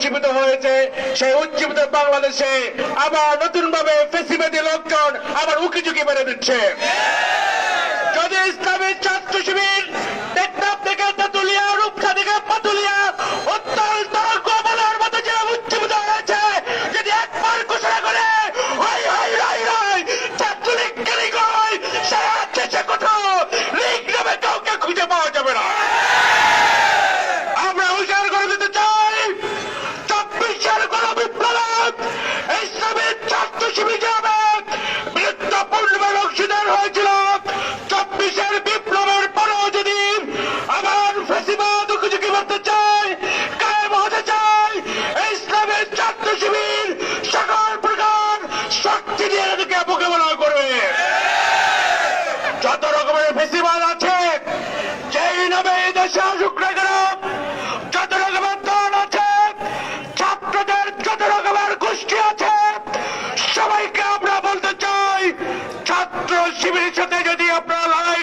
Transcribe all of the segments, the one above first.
উজ্জীবিত হয়েছে, সেই উজ্জীবিত বাংলাদেশে আবার নতুন ভাবে ফেসিবাদী লোকজন আবার উকি ঝুঁকি মেরে দিচ্ছে। করতে চাই, কায়েম হতে চাই, ইসলামের ছাত্র শিবির সকল প্রকার শক্তি দিয়ে এদেরকে মোকাবেলা করবে। যত রকমের ফেসিবাদ আছে, যেই নামে এই দেশে আসুক না কেন, যত রকমের দল আছে, ছাত্রদের যত রকমের গোষ্ঠী আছে, সবাইকে আমরা বলতে চাই, ছাত্র শিবিরের সাথে যদি আপনারা লড়াই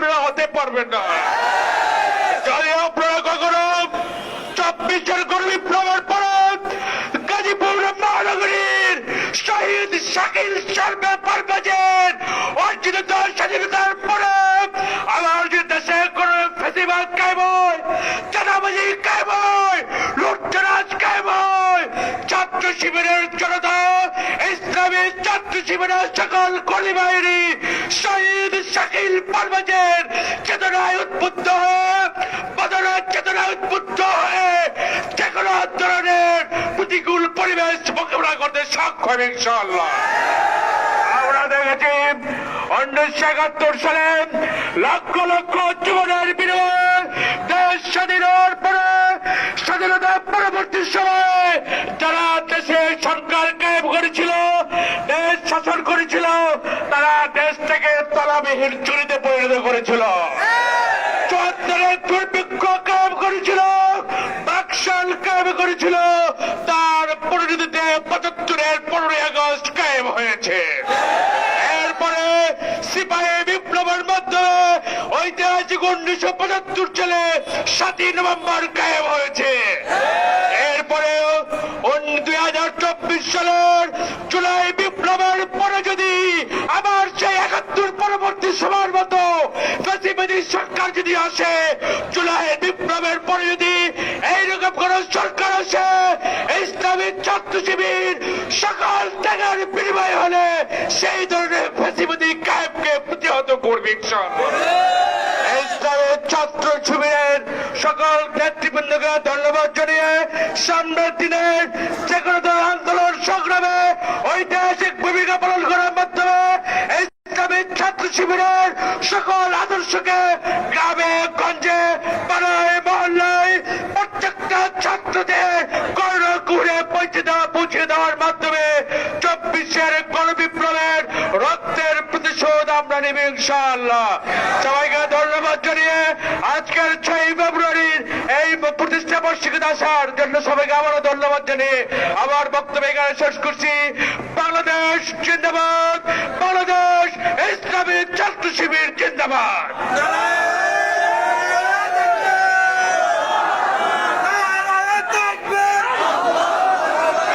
আপনারা হতে পারবেন না। যদি আপনারা কখনো চব্বিশের গর্বী প্রমাণ পড়েন গাজীপুর মহানগরীর শহীদ শাকিল শর্মা পারবাজের অর্জিত স্বাধীনতার পরে আমার যে দেশে কোন ফেসিবাদ কায়েম হয় চাঁদাবাজি কায়েম হয় লুটতরাজ কায়েম হয় ছাত্র শিবিরের জনতা, ইসলামী ছাত্র শিবিরের সকল কলি বাহিনী শহীদ শাকিল পারবাজের চেতনায় উদ্বুদ্ধ বদলের চেতনায় উদ্বুদ্ধ হয়ে যে কোনো ধরনের প্রতিকূল পরিবেশ মোকাবিলা করতে সক্ষম ইনশাল্লাহ আমরা দেখেছি উনিশশো একাত্তর সালে লক্ষ লক্ষ জীবনের বিনিময়ে দেশ স্বাধীনতা পরবর্তী সময়ে করেছিল, দেশ শাসন করেছিল, তারা দেশ থেকে তলাবিহীন চুরিতে পরিণত করেছিল। করেছিল তার পরিণতিতে পঁচাত্তরের পনেরোই আগস্ট কায়েম হয়েছে। এরপরে সিপাহী বিপ্লবের মাধ্যমে ঐতিহাসিক উনিশশো পঁচাত্তর সালে সাতই নভেম্বর কায়েম হয়েছে। সালের জুলাই বিপ্লবের পরে যদি আবার সেই একাত্তর পরবর্তী সময়ের মতো ফ্যাসিবাদী সরকার যদি আসে, জুলাই বিপ্লবের পরে যদি এইরকম কোন সরকার আসে, ইসলামী ছাত্র শিবির সকল ত্যাগের বিনিময় হলে সেই ধরনের ফ্যাসিবাদী কায়েমকে প্রতিহত করবে ছাত্র শিবিরের সকল নেতৃবৃন্দকে ধন্যবাদ জানিয়ে সামনের দিনের যে কোনো সংগ্রামে ঐতিহাসিক ভূমিকা পালন করার মাধ্যমে ইসলামী ছাত্র শিবিরের সকল আদর্শকে গ্রামে, গঞ্জে, পাড়ায়, মহল্লায় প্রত্যেকটা ছাত্রদের কর্ণ কুড়ে পৌঁছে দেওয়া, পৌঁছে দেওয়ার মাধ্যমে চব্বিশের গণবিপ্লবের রক্তের প্রতিশোধ আমরা নেব ইনশাআল্লাহ। সবাইকে ধন্যবাদ জানিয়ে আজকের ছয় বার্ষিকীতে আসার জন্য সবাইকে আবারও ধন্যবাদ জানিয়ে আমার বক্তব্য এখানে শেষ করছি। বাংলাদেশ জিন্দাবাদ! বাংলাদেশ ইসলামী ছাত্র শিবির জিন্দাবাদ!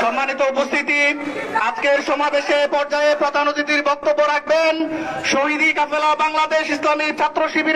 সম্মানিত উপস্থিতি, আজকের সমাবেশে পর্যায়ে প্রধান অতিথির বক্তব্য রাখবেন শহীদি কাফেলা বাংলাদেশ ইসলামী ছাত্র শিবির